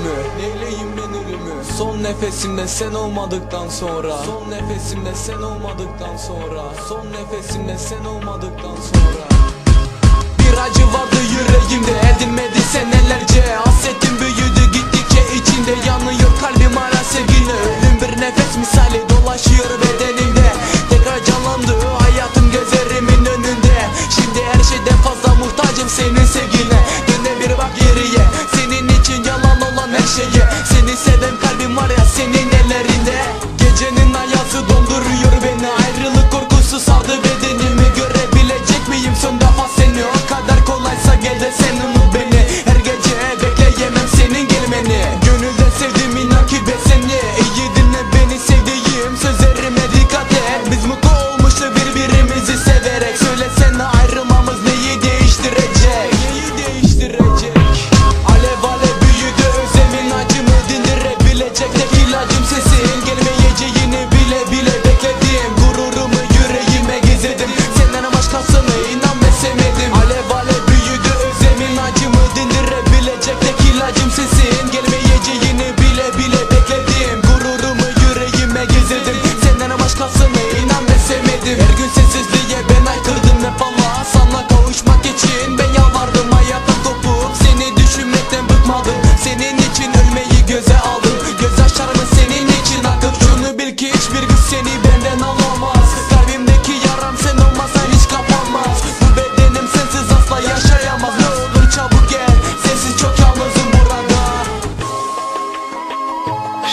ölümü. Neyleyim ben ölümü? Son nefesimde sen olmadıktan sonra. Son nefesimde sen olmadıktan sonra. Son nefesimde sen olmadıktan sonra. Bir acı vardı yüreğimde edinmedi senelerce. Hasretim büyüdü donduruyor Öldürebilecek tek ilacım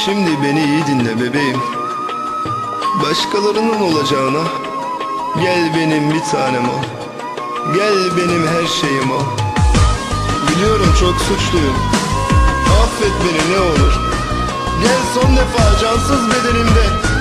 Şimdi beni iyi dinle bebeğim. Başkalarının olacağına Gel benim bir tanem ol. Gel benim her şeyim ol. Biliyorum çok suçluyum. Affet beni ne olur. Gel son defa cansız bedenimde.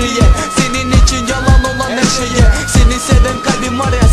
geriye. Senin için yalan olan her şeye. Seni seven kalbim var ya